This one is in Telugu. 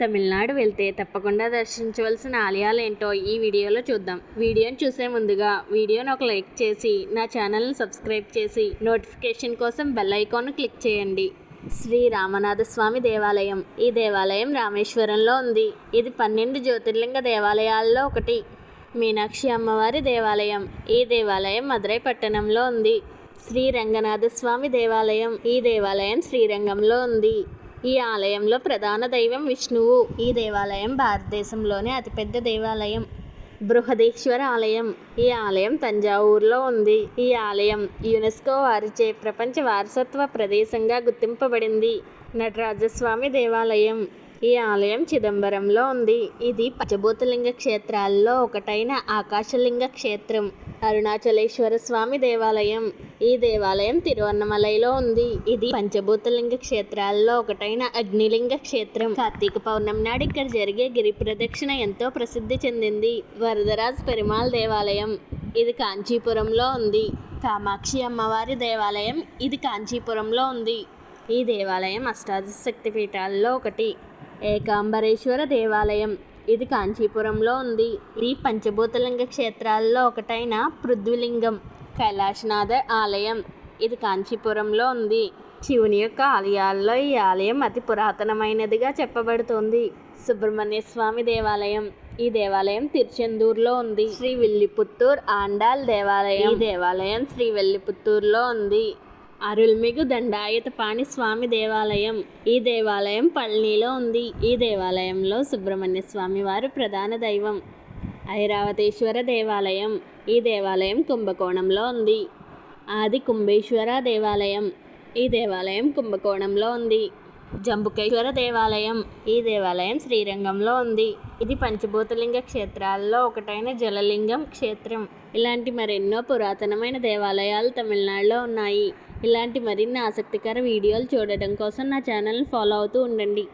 తమిళనాడు వెళ్తే తప్పకుండా దర్శించవలసిన ఆలయాలు ఏంటో ఈ వీడియోలో చూద్దాం. వీడియోని చూసే ముందుగా వీడియోని ఒక లైక్ చేసి నా ఛానల్ని సబ్స్క్రైబ్ చేసి నోటిఫికేషన్ కోసం బెల్ ఐకాన్ క్లిక్ చేయండి. శ్రీ రామనాథ స్వామి దేవాలయం. ఈ దేవాలయం రామేశ్వరంలో ఉంది. ఇది పన్నెండు జ్యోతిర్లింగ దేవాలయాల్లో ఒకటి. మీనాక్షి అమ్మవారి దేవాలయం. ఈ దేవాలయం మదురై పట్టణంలో ఉంది. శ్రీ రంగనాథ స్వామి దేవాలయం. ఈ దేవాలయం శ్రీరంగంలో ఉంది. ఈ ఆలయంలో ప్రధాన దైవం విష్ణువు. ఈ దేవాలయం భారతదేశంలోనే అతిపెద్ద దేవాలయం. బృహదీశ్వర ఆలయం. ఈ ఆలయం తంజావూరులో ఉంది. ఈ ఆలయం యునెస్కో వారిచే ప్రపంచ వారసత్వ ప్రదేశంగా గుర్తింపబడింది. నటరాజస్వామి దేవాలయం. ఈ ఆలయం చిదంబరంలో ఉంది. ఇది పంచభూతలింగ క్షేత్రాల్లో ఒకటైన ఆకాశలింగ క్షేత్రం అరుణాచలేశ్వర స్వామి దేవాలయం. ఈ దేవాలయం తిరువన్నమలైలో ఉంది. ఇది పంచభూతలింగ క్షేత్రాల్లో ఒకటైన అగ్నిలింగ క్షేత్రం. కార్తీక పౌర్ణమి నాడు ఇక్కడ జరిగే గిరి ప్రదక్షిణ ఎంతో ప్రసిద్ధి చెందింది. వరదరాజ్ పెరుమాళ్ దేవాలయం ఇది కాంచీపురంలో ఉంది. కామాక్షి అమ్మవారి దేవాలయం ఇది కాంచీపురంలో ఉంది. ఈ దేవాలయం అష్టాదశ శక్తి పీఠాల్లో ఒకటి. ఏకాంబరేశ్వర దేవాలయం. ఇది కాంచీపురంలో ఉంది. ఇది పంచభూతలింగ క్షేత్రాల్లో ఒకటైన పృథ్వీలింగం కైలాసనాథ ఆలయం. ఇది కాంచీపురంలో ఉంది. శివుని యొక్క ఆలయాల్లో ఈ ఆలయం అతి పురాతనమైనదిగా చెప్పబడుతోంది. సుబ్రహ్మణ్య స్వామి దేవాలయం. ఈ దేవాలయం తిరుచెందూరులో ఉంది. శ్రీ విల్లిపుత్తూర్ ఆండాల్ దేవాలయం. ఈ దేవాలయం శ్రీ విల్లిపుత్తూరులో ఉంది. అరుల్మిగు దండాయుతపాణి స్వామి దేవాలయం. ఈ దేవాలయం పళనిలో ఉంది. ఈ దేవాలయంలో సుబ్రహ్మణ్య స్వామి వారు ప్రధాన దైవం. ఐరావతేశ్వర దేవాలయం. ఈ దేవాలయం కుంభకోణంలో ఉంది. ఆది కుంభేశ్వర దేవాలయం. ఈ దేవాలయం కుంభకోణంలో ఉంది. జంబుకేశ్వర దేవాలయం. ఈ దేవాలయం శ్రీరంగంలో ఉంది. ఇది పంచభూతలింగ క్షేత్రాల్లో ఒకటైన జలలింగం క్షేత్రం. ఇలాంటి మరెన్నో పురాతనమైన దేవాలయాలు తమిళనాడులో ఉన్నాయి. ఇలాంటి మరిన్ని ఆసక్తికర వీడియోలు చూడడం కోసం నా ఛానల్ని ఫాలో అవుతూ ఉండండి.